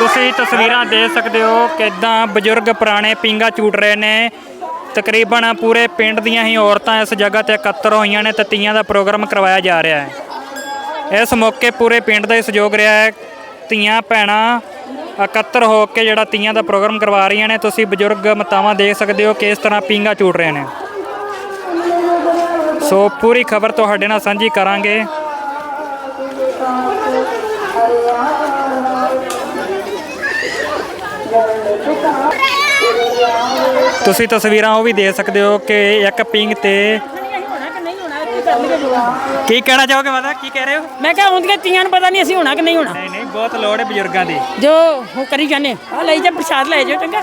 ਤੁਸੀਂ ਤਸਵੀਰਾਂ ਦੇਖ ਸਕਦੇ ਹੋ ਕਿਦਾਂ ਬਜ਼ੁਰਗ ਪੁਰਾਣੇ ਪਿੰਗਾ ਝੂਟ ਰਹੇ ਨੇ। ਤਕਰੀਬਨ ਪੂਰੇ ਪਿੰਡ ਦੀਆਂ ਹੀ ਔਰਤਾਂ ਇਸ ਜਗ੍ਹਾ ਤੇ ਇਕੱਤਰ ਹੋਈਆਂ ਨੇ ਤੇ ਤੀਆਂ ਦਾ ਪ੍ਰੋਗਰਾਮ ਕਰਵਾਇਆ ਜਾ ਰਿਹਾ ਹੈ। ਇਸ ਮੌਕੇ ਪੂਰੇ ਪਿੰਡ ਦਾ ਹੀ ਸਹਿਯੋਗ ਰਿਹਾ ਹੈ। ਤੀਆਂ ਭੈਣਾਂ ਇਕੱਤਰ ਹੋ ਕੇ ਜਿਹੜਾ ਤੀਆਂ ਦਾ ਪ੍ਰੋਗਰਾਮ ਕਰਵਾ ਰਹੀਆਂ ਨੇ। ਤੁਸੀਂ ਬਜ਼ੁਰਗ ਮਾਤਾਵਾਂ ਦੇਖ ਸਕਦੇ ਹੋ ਕਿਸ ਤਰ੍ਹਾਂ ਪਿੰਗਾ ਝੂਟ ਰਹੇ ਨੇ। ਸੋ ਪੂਰੀ ਖਬਰ ਤੁਹਾਡੇ ਨਾਲ ਸਾਂਝੀ ਕਰਾਂਗੇ। ਤੁਸੀਂ ਤਸਵੀਰਾਂ ਉਹ ਵੀ ਦੇਖ ਸਕਦੇ ਹੋ ਕਿ ਇੱਕ ਪਿੰਗ ਤੇ ਕੀ ਕਹਿਣਾ ਚਾਹੋਗੇ ਮਾਤਾ? ਕੀ ਕਹਿ ਰਹੇ ਹੋ? ਮੈਂ ਕਿਹਾ ਹੁੰਦੀਆਂ ਤੀਆਂ ਨੂੰ ਪਤਾ ਨਹੀਂ ਅਸੀਂ ਹੋਣਾ ਕਿ ਨਹੀਂ ਹੋਣਾ। ਨਹੀਂ ਨਹੀਂ ਬਹੁਤ ਲੋੜ ਹੈ ਬਜ਼ੁਰਗਾਂ ਦੀ। ਜੋ ਉਹ ਕਰੀ ਜਾਂਦੇ ਆ ਲਈ ਜਾ ਪ੍ਰਸ਼ਾਦ ਲੈ ਜਾਓ ਚੰਗਾ।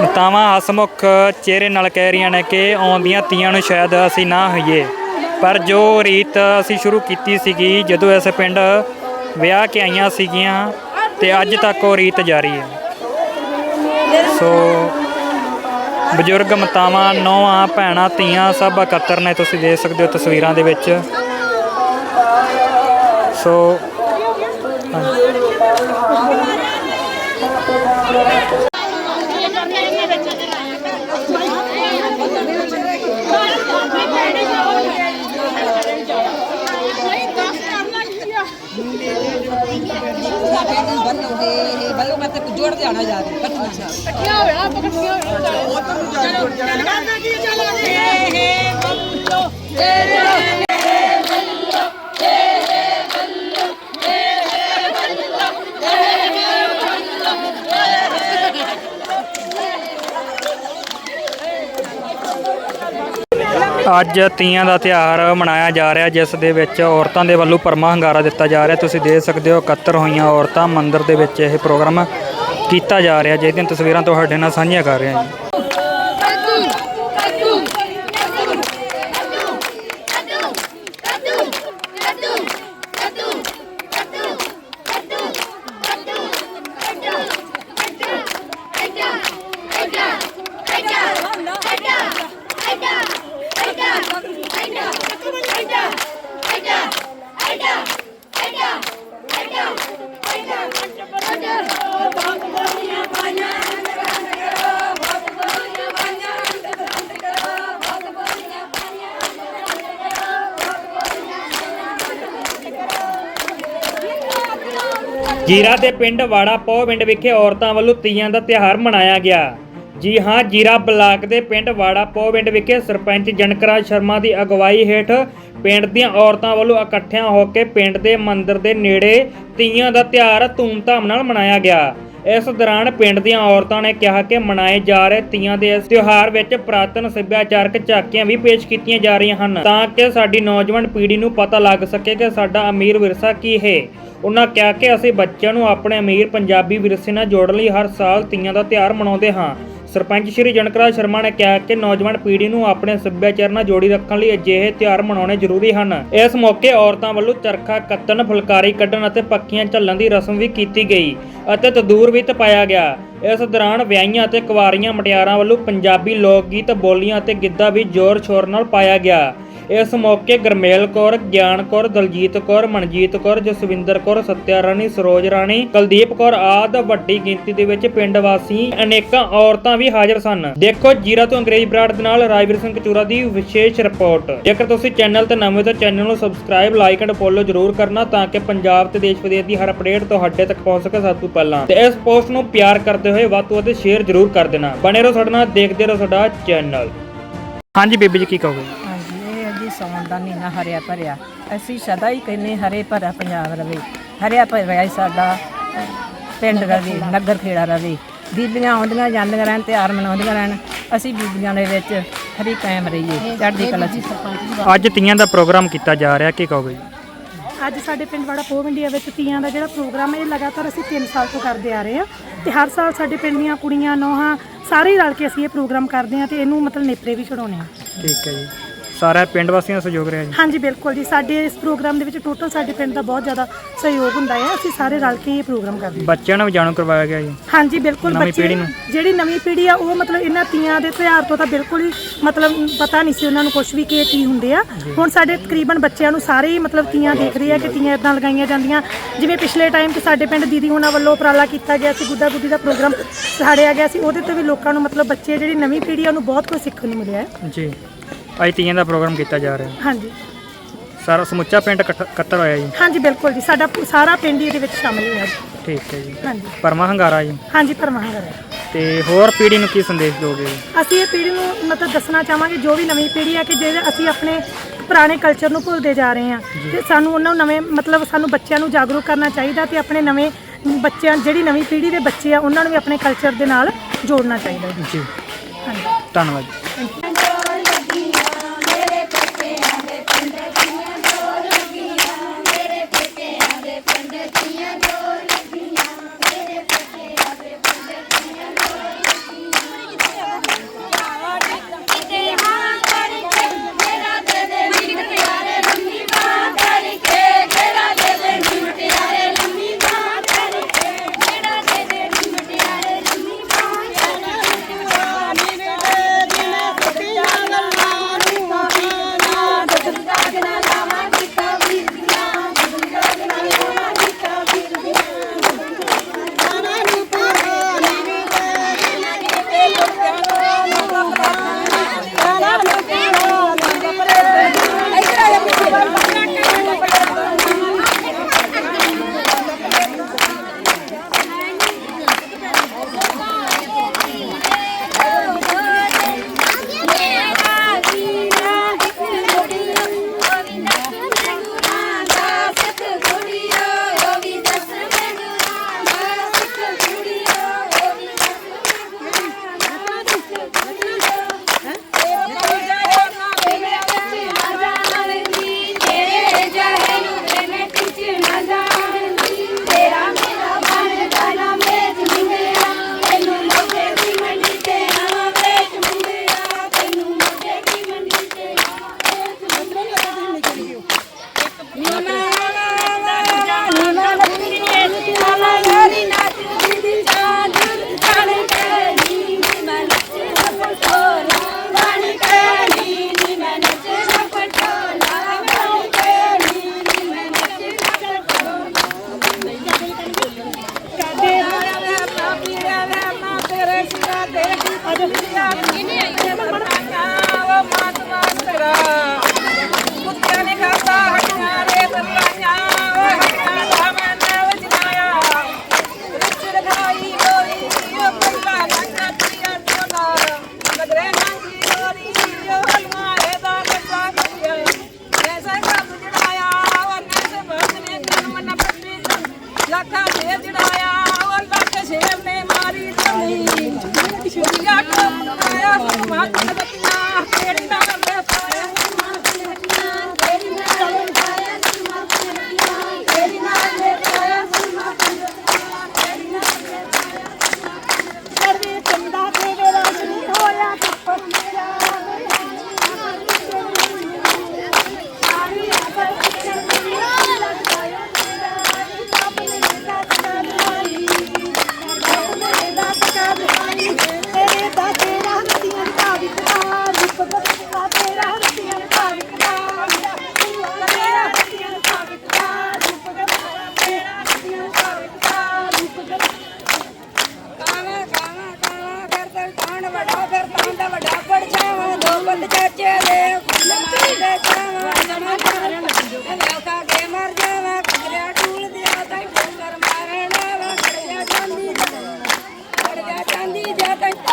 ਮਾਤਾਵਾਂ ਹਸਮੁਖ ਚਿਹਰੇ ਨਾਲ ਕਹਿ ਰਹੀਆਂ ਨੇ ਕਿ ਆਉਂਦੀਆਂ ਤੀਆਂ ਨੂੰ ਸ਼ਾਇਦ ਅਸੀਂ ਨਾ ਹੋਈਏ। ਪਰ ਜੋ ਰੀਤ ਅਸੀਂ ਸ਼ੁਰੂ ਕੀਤੀ ਸੀਗੀ ਜਦੋਂ ਇਸ ਪਿੰਡ ਵਿਆਹ ਕੇ ਆਈਆਂ ਸੀਗੀਆਂ ਤੇ ਅੱਜ ਤੱਕ ਉਹ ਰੀਤ ਜਾਰੀ ਹੈ। ਸੋ ਬਜ਼ੁਰਗ ਮਾਤਾਵਾਂ ਨੌਆਂ ਭੈਣਾਂ, ਧੀਆਂ ਸਭ ਇਕੱਤਰ ਨੇ ਤੁਸੀਂ ਦੇਖ ਸਕਦੇ ਹੋ ਤਸਵੀਰਾਂ ਦੇ ਵਿੱਚ। ਸੋ ਬੱਲੋ ਮੈਂ ਤੇ ਜੋੜ ਤੇ ਆਣਾ ਜਾ ਰਹੀ ਅੱਛਾ ਅੱਜ ਤੀਆਂ ਦਾ ਤਿਉਹਾਰ ਮਨਾਇਆ ਜਾ ਰਿਹਾ, ਜਿਸ ਦੇ ਵਿੱਚ ਔਰਤਾਂ ਦੇ ਵੱਲੋਂ ਪਰਮਾ ਹੰਗਾਰਾ ਦਿੱਤਾ ਜਾ ਰਿਹਾ। ਤੁਸੀਂ ਦੇਖ ਸਕਦੇ ਹੋ ਇਕੱਤਰ ਹੋਈਆਂ ਔਰਤਾਂ ਮੰਦਿਰ ਦੇ ਵਿੱਚ ਇਹ ਪ੍ਰੋਗਰਾਮ ਕੀਤਾ ਜਾ ਰਿਹਾ ਜਿਹਦੀਆਂ ਤਸਵੀਰਾਂ ਤੁਹਾਡੇ ਨਾਲ ਸਾਂਝੀਆਂ ਕਰ ਰਿਹਾ ਜੀ। ਜੀਰਾ ਦੇ ਪਿੰਡ ਵਾੜਾ ਪੋ ਪਿੰਡ ਵਿਖੇ ਔਰਤਾਂ ਵੱਲੋਂ ਤੀਆਂ ਦਾ ਤਿਉਹਾਰ ਮਨਾਇਆ ਗਿਆ। ਜੀ ਹਾਂ, ਜੀਰਾ ਬਲਾਕ ਦੇ ਪਿੰਡ ਵਾੜਾ ਪੋ ਪਿੰਡ ਵਿਖੇ ਸਰਪੰਚ ਜਨਕਰਾਜ ਸ਼ਰਮਾ ਦੀ ਅਗਵਾਈ ਹੇਠ ਪਿੰਡ ਦੀਆਂ ਔਰਤਾਂ ਵੱਲੋਂ ਇਕੱਠਿਆਂ ਹੋ ਕੇ ਪਿੰਡ ਦੇ ਮੰਦਿਰ ਦੇ ਨੇੜੇ ਤੀਆਂ ਦਾ ਤਿਉਹਾਰ ਧੂਮਧਾਮ ਨਾਲ ਮਨਾਇਆ ਗਿਆ। ਇਸ ਦੌਰਾਨ ਪਿੰਡ ਦੀਆਂ ਔਰਤਾਂ ਨੇ ਕਿਹਾ ਕਿ ਮਨਾਏ ਜਾ ਰਹੇ ਤੀਆਂ ਦੇ ਇਸ ਤਿਉਹਾਰ ਵਿੱਚ ਪ੍ਰਾਤਨ ਸੱਭਿਆਚਾਰਕ ਝਾਕੀਆਂ ਵੀ ਪੇਸ਼ ਕੀਤੀਆਂ ਜਾ ਰਹੀਆਂ ਹਨ, ਤਾਂ ਕਿ ਸਾਡੀ ਨੌਜਵਾਨ ਪੀੜ੍ਹੀ ਨੂੰ ਪਤਾ ਲੱਗ ਸਕੇ ਕਿ ਸਾਡਾ ਅਮੀਰ ਵਿਰਸਾ ਕੀ ਹੈ। ਉਹਨਾਂ ਕਿਹਾ ਕਿ ਅਸੀਂ ਬੱਚਿਆਂ ਨੂੰ ਆਪਣੇ ਅਮੀਰ ਪੰਜਾਬੀ ਵਿਰਸੇ ਨਾਲ ਜੋੜਨ ਲਈ ਹਰ ਸਾਲ ਤੀਆਂ ਦਾ ਤਿਉਹਾਰ ਮਨਾਉਂਦੇ ਹਾਂ। ਸਰਪੰਚ ਸ਼੍ਰੀ ਜਨਕਰਾਜ ਸ਼ਰਮਾ ਨੇ ਕਿਹਾ ਕਿ ਨੌਜਵਾਨ ਪੀੜ੍ਹੀ ਨੂੰ ਆਪਣੇ ਸੱਭਿਆਚਾਰ ਨਾਲ ਜੋੜੀ ਰੱਖਣ ਲਈ ਅਜਿਹੇ ਤਿਉਹਾਰ ਮਨਾਉਣੇ ਜ਼ਰੂਰੀ ਹਨ। ਇਸ ਮੌਕੇ ਔਰਤਾਂ ਵੱਲੋਂ ਚਰਖਾ ਕੱਤਣ, ਫੁਲਕਾਰੀ ਕੱਢਣ ਅਤੇ ਪੱਕੀਆਂ ਝੱਲਣ ਦੀ ਰਸਮ ਵੀ ਕੀਤੀ ਗਈ ਅਤੇ ਤੰਦੂਰ ਵੀ ਤਪਾਇਆ ਗਿਆ। ਇਸ ਦੌਰਾਨ ਵਿਆਹੀਆਂ ਅਤੇ ਕੁਵਾਰੀਆਂ, ਮਟਿਆਰਾਂ ਵੱਲੋਂ ਪੰਜਾਬੀ ਲੋਕ ਗੀਤ, ਬੋਲੀਆਂ ਅਤੇ ਗਿੱਧਾ ਵੀ ਜ਼ੋਰ ਸ਼ੋਰ ਨਾਲ ਪਾਇਆ ਗਿਆ। ਇਸ ਮੌਕੇ ਗਰਮੇਲ ਕੌਰ, ਗਿਆਨ ਕੌਰ, ਦਲਜੀਤ ਕੌਰ, ਮਨਜੀਤ ਕੌਰ, ਜਸਵਿੰਦਰ ਕੌਰ ਸਤਿਆ ਰਾਣੀ ਸਰੋਜ ਰਾਣੀ, ਕੁਲਦੀਪ ਕੌਰ ਆਦ ਵੱਡੀ ਗਿਣਤੀ ਦੇ ਵਿੱਚ ਪਿੰਡ ਵਾਸੀ ਅਨੇਕਾਂ ਔਰਤਾਂ ਵੀ ਹਾਜ਼ਰ ਸਨ। ਦੇਖੋ ਜੀਰਾ ਤੋਂ ਅੰਗਰੇਜ਼ ਬਰਾੜ ਦੇ ਨਾਲ ਰਾਜਵੀਰ ਸਿੰਘ ਕਚੂਰਾ ਦੀ ਵਿਸ਼ੇਸ਼ ਰਿਪੋਰਟ। ਜੇਕਰ ਤੁਸੀਂ ਚੈਨਲ ਤੇ ਨਵੇਂ ਤਾਂ ਚੈਨਲ ਨੂੰ ਸਬਸਕ੍ਰਾਈਬ, ਲਾਈਕ ਐਂਡ ਫੋਲੋ ਜਰੂਰ ਕਰਨਾ ਤਾਂ ਕਿ ਪੰਜਾਬ ਤੇ ਦੇਸ਼ ਵਿਦੇਸ਼ ਦੀ ਹਰ ਅਪਡੇਟ ਤੁਹਾਡੇ ਤੱਕ ਪਹੁੰਚ ਸਕੇ ਸਭ ਤੋਂ ਪਹਿਲਾਂ। ਤੇ ਇਸ ਪੋਸਟ ਨੂੰ ਪਿਆਰ ਕਰਦੇ ਹੋਏ ਵੱਧ ਤੋਂ ਵੱਧ ਸ਼ੇਅਰ ਜਰੂਰ ਕਰ ਦੇਣਾ। ਬਣੇ ਰਹੋ ਸਾਡੇ ਨਾਲ, ਦੇਖਦੇ ਰਹੋ ਸਾਡਾ ਚੈਨਲ। ਹਾਂਜੀ ਬੀਬੀ ਜੀ, ਕੀ ਕਹੋਗੇ? ਸੌਣ ਦਾ ਮਹੀਨਾ ਹਰਿਆ ਭਰਿਆ। ਅਸੀਂ ਸਦਾ ਹੀ ਕਹਿੰਨੇ ਹਰੇ ਭਰਾ ਪੰਜਾਬ ਰਵੇ। ਹਰਿਆ ਭਰਿਆ ਹੀ ਸਾਡਾ ਪਿੰਡ ਰਵੇ ਨਗਰ ਖੇੜਾ ਰਵੇ। ਬੀਬੀਆਂ ਆਉਂਦੀਆਂ ਜਾਂਦੀਆਂ ਰਹਿਣ ਤਿਉਹਾਰ ਮਨਾਉਂਦੀਆਂ ਰਹਿਣ। ਅਸੀਂ ਬੀਬੀਆਂ ਦੇ ਵਿੱਚ ਹਰੀ ਕਾਇਮ ਰਹੀਏ ਚੜ੍ਹਦੀ ਕਲਾ ਚ। ਅੱਜ ਤੀਆਂ ਦਾ ਪ੍ਰੋਗਰਾਮ ਕੀਤਾ ਜਾ ਰਿਹਾ ਕੀ ਕਹੋਗੇ ਜੀ? ਅੱਜ ਸਾਡੇ ਪਿੰਡ ਵਾੜਾ ਪੋਹ ਇੰਡੀਆ ਵਿੱਚ ਤੀਆਂ ਦਾ ਜਿਹੜਾ ਪ੍ਰੋਗਰਾਮ ਹੈ ਇਹ ਲਗਾਤਾਰ ਅਸੀਂ 3 ਸਾਲ ਤੋਂ ਕਰਦੇ ਆ ਰਹੇ ਹਾਂ। ਤੇ ਹਰ ਸਾਲ ਸਾਡੇ ਪਿੰਡ ਦੀਆਂ ਕੁੜੀਆਂ ਨੌਹਾਂ ਸਾਰੇ ਰਲ ਕੇ ਅਸੀਂ ਇਹ ਪ੍ਰੋਗਰਾਮ ਕਰਦੇ ਹਾਂ ਤੇ ਇਹਨੂੰ ਮਤਲਬ ਨੇਪਰੇ ਵੀ ਚੜਾਉਂਦੇ ਹਾਂ। ਠੀਕ ਹੈ ਜੀ। ਸਾਰਾ ਪਿੰਡ ਵਾਸੀਆਂ ਦਾ ਸਹਿਯੋਗ ਰਿਹਾ ਜੀ? ਹਾਂਜੀ ਬਿਲਕੁਲ ਜੀ। ਸਾਡੇ ਇਸ ਪ੍ਰੋਗਰਾਮ ਦੇ ਵਿੱਚ ਟੋਟਲ ਸਾਡੇ ਪਿੰਡ ਦਾ ਬਹੁਤ ਜ਼ਿਆਦਾ ਸਹਿਯੋਗ ਹੁੰਦਾ ਹੈ। ਅਸੀਂ ਸਾਰੇ ਰਲ ਕੇ ਇਹ ਪ੍ਰੋਗਰਾਮ ਕਰਦੇ ਹਾਂ। ਬੱਚਿਆਂ ਨੂੰ ਵੀ ਜਾਣੂ ਕਰਵਾਇਆ ਗਿਆ ਜੀ? ਹਾਂਜੀ ਬਿਲਕੁਲ। ਨਵੀਂ ਬੱਚੇ ਪੀੜ੍ਹੀ ਨੂੰ। ਜਿਹੜੀ ਨਵੀਂ ਪੀੜ੍ਹੀ ਆ ਉਹ ਮਤਲਬ ਇਹਨਾਂ ਤੀਆਂ ਦੇ ਤਿਉਹਾਰ ਤੋਂ ਤਾਂ ਬਿਲਕੁਲ ਹੀ ਮਤਲਬ ਪਤਾ ਨਹੀਂ ਸੀ ਉਹਨਾਂ ਨੂੰ ਕੁਝ ਵੀ ਕਿ ਇਹ ਕੀ ਹੁੰਦੇ ਆ। ਹੁਣ ਸਾਡੇ ਤਕਰੀਬਨ ਬੱਚਿਆਂ ਨੂੰ ਸਾਰੇ ਹੀ ਮਤਲਬ ਤੀਆਂ ਦੇਖਦੇ ਆ ਕਿ ਤੀਆਂ ਇਦਾਂ ਲਗਾਈਆਂ ਜਾਂਦੀਆਂ। ਜਿਵੇਂ ਪਿਛਲੇ ਟਾਈਮ ਤੇ ਸਾਡੇ ਪਿੰਡ ਦੀਦੀ ਹੁਣਾਂ ਵੱਲੋਂ ਉਪਰਾਲਾ ਕੀਤਾ ਗਿਆ ਸੀ ਗੁੱਡਾ ਗੁੱਡੀ ਦਾ ਪ੍ਰੋਗਰਾਮ ਸਾੜਿਆ ਗਿਆ ਸੀ ਉਹਦੇ ਤੋਂ ਵੀ ਲੋਕਾਂ ਨੂੰ ਮਤਲਬ ਬੱਚੇ ਜਿਹੜੀ ਨਵੀਂ ਪੀੜ੍ਹੀ ਆ ਉਹਨੂੰ ਬਹੁਤ ਕੁਝ ਸਿੱਖਣ ਨੂੰ ਮਿਲਿਆ ਹੈ। ਜੀ। ਅੱਜ ਤੀਆਂ ਦਾ ਪ੍ਰੋਗਰਾਮ ਕੀਤਾ ਜਾ ਰਿਹਾ। ਹਾਂਜੀ। ਸਾਰਾ ਸਮੁੱਚਾ ਪਿੰਡ ਇਕੱਠ- ਇਕੱਤਰ ਹੋਇਆ ਜੀ। ਹਾਂਜੀ ਬਿਲਕੁਲ ਜੀ। ਸਾਡਾ ਪੂ- ਸਾਰਾ ਪਿੰਡ ਹੀ ਇਹਦੇ ਵਿੱਚ ਸ਼ਾਮਿਲ ਹੋਇਆ ਜੀ। ਠੀਕ ਹੈ ਜੀ। ਹਾਂਜੀ। ਪਰਮਾ ਹੰਗਾਰਾ ਜੀ। ਹਾਂਜੀ ਪਰਮਾਹੰਗਰ ਹੈ ਤੇ ਹੋਰ ਪੀੜ੍ਹੀ ਨੂੰ ਕੀ ਸੰਦੇਸ਼ ਦੋਗੇ? ਜੀ? ਅਸੀਂ ਇਹ ਪੀੜ੍ਹੀ ਨੂੰ ਮਤਲਬ ਦੱਸਣਾ ਚਾਹਾਂਗੇ ਜੋ ਵੀ ਨਵੀਂ ਪੀੜ੍ਹੀ ਹੈ ਕਿ ਜਿਹੜੇ ਅਸੀਂ ਆਪਣੇ ਪੁਰਾਣੇ ਕਲਚਰ ਨੂੰ ਭੁੱਲਦੇ ਜਾ ਰਹੇ ਹਾਂ ਤੇ ਸਾਨੂੰ ਉਹਨਾਂ ਨੂੰ ਨਵੇਂ ਮਤਲਬ ਸਾਨੂੰ ਬੱਚਿਆਂ ਨੂੰ ਜਾਗਰੂਕ ਕਰਨਾ ਚਾਹੀਦਾ ਤੇ ਆਪਣੇ ਨਵੇਂ ਬੱਚਿਆਂ ਜਿਹੜੀ ਨਵੀਂ ਪੀੜ੍ਹੀ ਦੇ ਬੱਚੇ ਆ ਉਹਨਾਂ ਨੂੰ ਵੀ ਆਪਣੇ ਕਲਚਰ ਦੇ ਨਾਲ ਜੋੜਨਾ ਚਾਹੀਦਾ ਜੀ। ਹਾਂਜੀ। ਧੰਨਵਾਦ ਜੀ।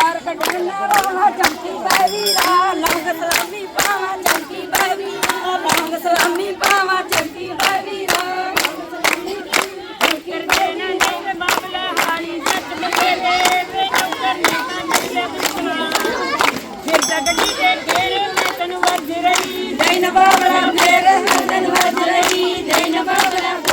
ਜੇ ਤੈਂ ਤਾਰ ਕੱਢਣ ਨਾ ਲੰਗ ਸਲਾਮੀ ਪਾਵਾਂ ਚੰਕੀ ਬਾਈ ਲੰਗ ਸਲਾਮੀ ਪਾਵਾਂ ਚੰਕੀ ਬਾਈ ਫਿਰ ਜਗੜੀ ਦੇ ਘੇਰੇ ਮੈਂ ਤੈਨੂੰ ਵਰਜ ਰਹੀ ਜੈਨ ਬਾਬਲਾ ਫੇਰੇ ਮੈਂ ਤੈਨੂੰ ਵਰਜ ਰਹੀ ਜੈਨ ਬਾਬਲਾ ਫੇਰੇ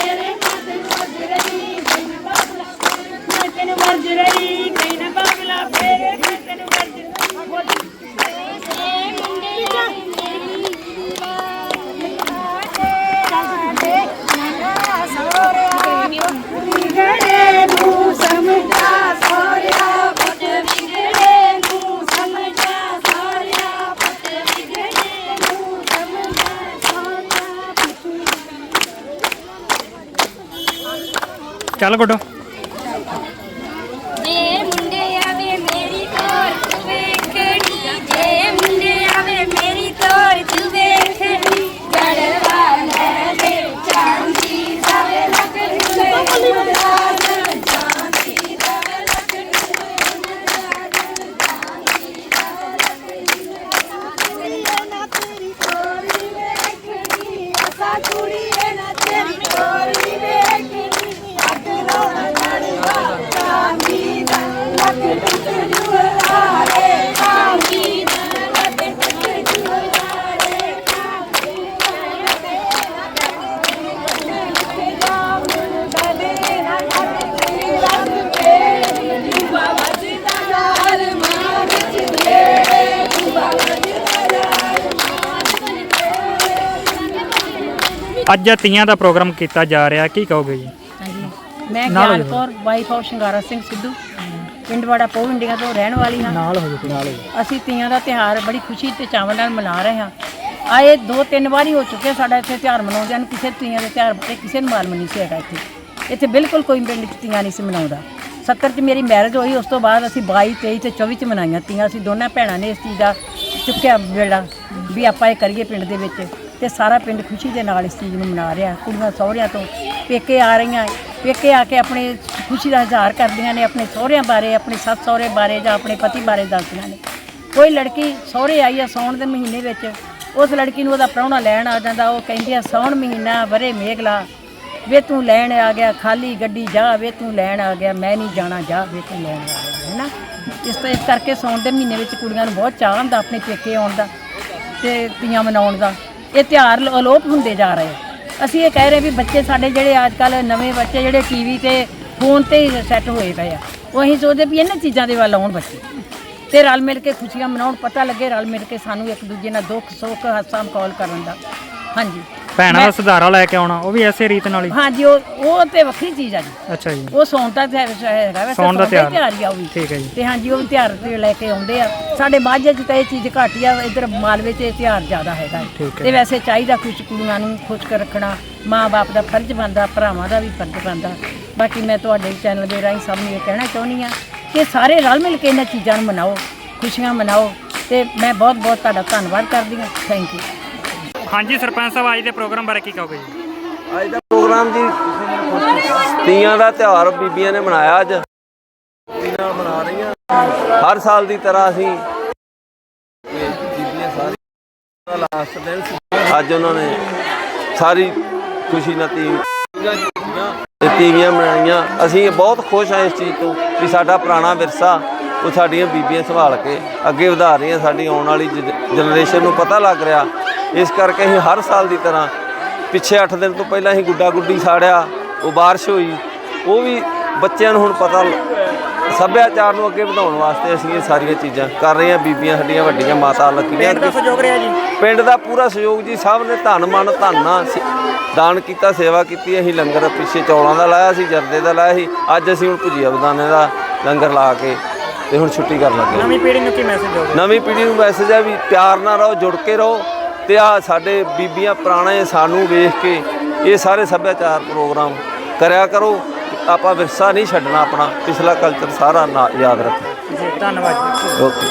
ਚੱਲ ਗੁੱਡੋ। ਜੇ ਮੁੰਡੇ ਆਵੇ ਮੇਰੀ ਤੋਰ ਵੇਖਣੀ। ਜੇ ਮੁੰਡੇ ਆਵੇ ਮੇਰੀ ਤੋਰ ਤੂੰ ਵੇਖਣੀ। ਜੜਵਾ ਲੈ ਦੇ ਚਾਂਦੀ ਸਵੇ ਲੱਗ ਕੁੜੀਏ ਨਾ ਤੇਰੀ ਅੱਜ ਤੀਆਂ ਦਾ ਪ੍ਰੋਗਰਾਮ ਕੀਤਾ ਜਾ ਰਿਹਾ ਕੀ ਕਹੋਗੇ ਜੀ? ਹਾਂਜੀ। ਮੈਂ ਨਾਲ ਹੋ ਗਿਆਨ ਜਾਓ। Kaur wife of Shingara Singh Sidhu. ਪਿੰਡ ਵਾੜਾ ਪੋ ਇੰਡੀਆ ਤੋਂ ਰਹਿਣ ਵਾਲੀ ਹਾਂ। ਨਾਲ ਹੋ ਜੀ ਨਾਲ ਹੋ ਅਸੀਂ ਤੀਆਂ ਦਾ ਤਿਉਹਾਰ ਬੜੀ ਖੁਸ਼ੀ ਤੇ ਚਾਵਾਂ ਨਾਲ ਮਨਾ ਰਹੇ ਹਾਂ। ਆਏ ਦੋ ਤਿੰਨ ਵਾਰੀ ਹੋ ਚੁੱਕੇ ਸਾਡਾ ਇੱਥੇ ਤਿਉਹਾਰ ਮਨਾਉਂਦਿਆਂ ਨੂੰ ਕਿਸੇ ਤੀਆਂ ਦੇ ਤਿਉਹਾਰ ਬਾਰੇ ਕਿਸੇ ਨੂੰ ਮਾਲੂਮ ਨਹੀਂ ਸੀ ਹੈਗਾ ਇੱਥੇ। ਇੱਥੇ ਬਿਲਕੁਲ ਕੋਈ ਪਿੰਡ 'ਚ ਤੀਆਂ ਨਹੀਂ ਸੀ ਮਨਾਉਂਦਾ। 70 'ਚ ਮੇਰੀ ਮੈਰਿਜ ਹੋਈ ਉਸ ਤੋਂ ਬਾਅਦ ਅਸੀਂ 22 23 ਤੇ 24 'ਚ ਮਨਾਈਆਂ ਤੀਆਂ। ਅਸੀਂ ਦੋਨਾਂ ਭੈਣਾਂ ਨੇ ਇਸ ਚੀਜ਼ ਦਾ ਚੁੱਕਿਆ ਬੇੜਾ ਵੀ ਆਪਾਂ ਇਹ ਕਰੀਏ ਪਿੰਡ ਦੇ ਵਿੱਚ। ਤੇ ਸਾਰਾ ਪਿੰਡ ਖੁਸ਼ੀ ਦੇ ਨਾਲ ਇਸ ਚੀਜ਼ ਨੂੰ ਮਨਾ ਰਿਹਾ। ਕੁੜੀਆਂ ਸਹੁਰਿਆਂ ਤੋਂ ਪੇਕੇ ਆ ਰਹੀਆਂ, ਪੇਕੇ ਆ ਕੇ ਆਪਣੇ ਖੁਸ਼ੀ ਦਾ ਇਜ਼ਹਾਰ ਕਰਦੀਆਂ ਨੇ, ਆਪਣੇ ਸਹੁਰਿਆਂ ਬਾਰੇ, ਆਪਣੇ ਸੱਸ ਸਹੁਰੇ ਬਾਰੇ ਜਾਂ ਆਪਣੇ ਪਤੀ ਬਾਰੇ ਦੱਸਦੀਆਂ ਨੇ। ਕੋਈ ਲੜਕੀ ਸਹੁਰੇ ਆਈ ਆ ਸੌਣ ਦੇ ਮਹੀਨੇ ਵਿੱਚ, ਉਸ ਲੜਕੀ ਨੂੰ ਉਹਦਾ ਪ੍ਰਾਹੁਣਾ ਲੈਣ ਆ ਜਾਂਦਾ, ਉਹ ਕਹਿੰਦੀ ਆ ਸੌਣ ਮਹੀਨਾ ਵਰੇ ਮੇਘਲਾ, ਵੇ ਤੂੰ ਲੈਣ ਆ ਗਿਆ, ਖਾਲੀ ਗੱਡੀ ਜਾ, ਵੇ ਤੂੰ ਲੈਣ ਆ ਗਿਆ, ਮੈਂ ਨਹੀਂ ਜਾਣਾ, ਜਾ, ਵੇ ਤੂੰ ਲੈਣ ਆ ਗਿਆ, ਹੈਨਾ? ਇਸ ਤੋਂ ਇਸ ਕਰਕੇ ਸੌਣ ਦੇ ਮਹੀਨੇ ਵਿੱਚ ਕੁੜੀਆਂ ਨੂੰ ਬਹੁਤ ਚਾਹ ਹੁੰਦਾ ਆਪਣੇ ਪੇਕੇ ਆਉਣ ਦਾ ਤੇ ਤੀਆਂ ਮਨਾਉਣ ਦਾ। ਇਹ ਤਿਉਹਾਰ ਅਲੋਪ ਹੁੰਦੇ ਜਾ ਰਹੇ ਆ। ਅਸੀਂ ਇਹ ਕਹਿ ਰਹੇ ਵੀ ਬੱਚੇ ਸਾਡੇ ਜਿਹੜੇ ਅੱਜ ਕੱਲ ਨਵੇਂ ਬੱਚੇ ਜਿਹੜੇ ਟੀਵੀ ਤੇ ਫੋਨ ਤੇ ਹੀ ਸੈੱਟ ਹੋਏ ਪਏ ਆ। ਉਹ ਅਸੀਂ ਸੋਚਦੇ ਵੀ ਇਹਨਾਂ ਚੀਜ਼ਾਂ ਦੇ ਵੱਲ ਆਉਣ ਬੱਚੇ। ਤੇ ਰਲ ਮਿਲ ਕੇ ਖੁਸ਼ੀਆਂ ਮਨਾਉਣ, ਪਤਾ ਲੱਗੇ ਰਲ ਮਿਲ ਕੇ ਸਾਨੂੰ ਇੱਕ ਦੂਜੇ ਨਾਲ ਦੁੱਖ ਸੁੱਖ ਹਾਸਾ ਮਖੌਲ ਕਰਨ ਦਾ। ਹਾਂਜੀ। ਭੈਣਾਂ ਦਾ ਸੁਧਾਰਾ ਲੈ ਕੇ ਆਉਣਾ ਉਹ ਵੀ ਐਸੇ ਰੀਤ ਨਾਲ ਹੀ। ਹਾਂਜੀ ਉਹ ਉਹ ਤੇ ਵੱਖਰੀ ਚੀਜ਼ ਆ ਜੀ। ਅੱਛਾ ਜੀ। ਉਹ ਸੌਣ ਦਾ ਤਿਉਹਾਰ ਹੈਗਾ ਵੈਸੇ ਸਾਉਣ ਦਾ। ਤਿਉਹਾਰ ਹੀ ਆ ਉਹ ਵੀ। ਠੀਕ ਹੈ ਜੀ। ਤੇ ਹਾਂਜੀ ਉਹ ਵੀ ਤਿਉਹਾਰ ਤੇ ਲੈ ਕੇ ਆਉਂਦੇ ਆ। ਸਾਡੇ ਮਾਝੇ 'ਚ ਤਾਂ ਇਹ ਚੀਜ਼ ਘੱਟ ਆ ਇਧਰ ਮਾਲਵੇ 'ਚ ਇਹ ਤਿਉਹਾਰ ਜ਼ਿਆਦਾ ਹੈਗਾ। ਤੇ ਵੈਸੇ ਚਾਹੀਦਾ ਖੁਸ਼ ਕੁੜੀਆਂ ਨੂੰ ਖੁਸ਼ ਕਰ ਰੱਖਣਾ ਮਾਂ-ਬਾਪ ਦਾ ਫਰਜ਼ ਬਣਦਾ ਭਰਾਵਾਂ ਦਾ ਵੀ ਫਰਜ਼ ਬਣਦਾ। ਬਾਕੀ ਮੈਂ ਤੁਹਾਡੇ ਚੈਨਲ ਦੇ ਰਾਹੀਂ ਸਭ ਨੂੰ ਇਹ ਕਹਿਣਾ ਚਾਹੁੰਦੀ ਆ ਕਿ ਸਾਰੇ ਰਲ ਮਿਲ ਕੇ ਇਹਨਾਂ ਚੀਜ਼ਾਂ ਨੂੰ ਮਨਾਓ ਖੁਸ਼ੀਆਂ ਮਨਾਓ। ਤੇ ਮੈਂ ਬਹੁਤ-ਬਹੁਤ ਤੁਹਾਡਾ ਧੰਨਵਾਦ ਕਰਦੀ ਹਾਂ। ਥੈਂਕ ਯੂ ਹਾਂਜੀ, ਸਰਪੰਚ ਸਾਹਿਬ, ਅੱਜ ਦੇ ਪ੍ਰੋਗਰਾਮ ਬਾਰੇ ਕੀ ਕਹੋਗੇ ਜੀ? ਅੱਜ ਦਾ ਪ੍ਰੋਗਰਾਮ ਜੀ, ਤੀਆਂ ਦਾ ਤਿਉਹਾਰ ਬੀਬੀਆਂ ਨੇ ਮਨਾਇਆ ਅੱਜ। ਤੀਆਂ ਮਨਾ ਰਹੀਆਂ ਹਰ ਸਾਲ ਦੀ ਤਰ੍ਹਾਂ ਅਸੀਂ ਬੀਬੀਆਂ ਸਾਰੀ ਲਾਸਟ ਦਿਨ ਅੱਜ ਉਹਨਾਂ ਨੇ ਸਾਰੀ ਖੁਸ਼ੀ ਨਾਲ ਤੀ ਤੇ ਤੀਵੀਆਂ ਮਨਾਈਆਂ। ਅਸੀਂ ਬਹੁਤ ਖੁਸ਼ ਹਾਂ ਇਸ ਚੀਜ਼ ਤੋਂ ਵੀ ਸਾਡਾ ਪੁਰਾਣਾ ਵਿਰਸਾ ਉਹ ਸਾਡੀਆਂ ਬੀਬੀਆਂ ਸੰਭਾਲ ਕੇ ਅੱਗੇ ਵਧਾ ਰਹੀਆਂ ਸਾਡੀ ਆਉਣ ਵਾਲੀ ਜਨਰੇਸ਼ਨ ਨੂੰ ਪਤਾ ਲੱਗ ਰਿਹਾ। ਇਸ ਕਰਕੇ ਅਸੀਂ ਹਰ ਸਾਲ ਦੀ ਤਰ੍ਹਾਂ ਪਿੱਛੇ 8 ਦਿਨ ਤੋਂ ਪਹਿਲਾਂ ਅਸੀਂ ਗੁੱਡਾ ਗੁੱਡੀ ਸਾੜਿਆ ਉਹ ਬਾਰਿਸ਼ ਹੋਈ। ਉਹ ਵੀ ਬੱਚਿਆਂ ਨੂੰ ਹੁਣ ਪਤਾ ਸੱਭਿਆਚਾਰ ਨੂੰ ਅੱਗੇ ਵਧਾਉਣ ਵਾਸਤੇ ਅਸੀਂ ਇਹ ਸਾਰੀਆਂ ਚੀਜ਼ਾਂ ਕਰ ਰਹੇ ਹਾਂ। ਬੀਬੀਆਂ ਸਾਡੀਆਂ ਵੱਡੀਆਂ ਮਾਤਾ ਲੱਕੀਆਂ ਪਿੰਡ ਦਾ ਸਹਿਯੋਗ ਰਿਹਾ ਜੀ। ਪਿੰਡ ਦਾ ਪੂਰਾ ਸਹਿਯੋਗ ਜੀ ਸਭ ਨੇ ਧਨ ਮਨ ਧਾਨਾ ਦਾਨ ਕੀਤਾ ਸੇਵਾ ਕੀਤੀ। ਅਸੀਂ ਲੰਗਰ ਪਿੱਛੇ ਚੌਲਾਂ ਦਾ ਲਾਇਆ ਸੀ ਜਰਦੇ ਦਾ ਲਾਇਆ ਸੀ। ਅੱਜ ਅਸੀਂ ਹੁਣ ਭੁਜੀਆ ਬਦਾਨੇ ਦਾ ਲੰਗਰ ਲਾ ਕੇ ਤੇ ਹੁਣ ਛੁੱਟੀ ਕਰਨ ਲੱਗੇ ਨਵੀਂ ਪੀੜ੍ਹੀ ਨੂੰ ਕੀ ਮੈਸੇਜ ਦਿਓਗੇ? ਨਵੀਂ ਪੀੜ੍ਹੀ ਨੂੰ ਮੈਸੇਜ ਹੈ ਵੀ ਪਿਆਰ ਨਾਲ ਰਹੋ ਜੁੜ ਕੇ ਰਹੋ ਤੇ ਆ ਸਾਡੇ ਬੀਬੀਆਂ ਪੁਰਾਣੇ ਸਾਨੂੰ ਵੇਖ ਕੇ ਇਹ ਸਾਰੇ ਸੱਭਿਆਚਾਰ ਪ੍ਰੋਗਰਾਮ ਕਰਿਆ ਕਰੋ। ਆਪਾਂ ਵਿਰਸਾ ਨਹੀਂ ਛੱਡਣਾ ਆਪਣਾ ਪਿਛਲਾ ਕਲਚਰ ਸਾਰਾ ਯਾਦ ਰੱਖੋ। ਜੀ ਧੰਨਵਾਦ ਜੀ। ਓਕੇ।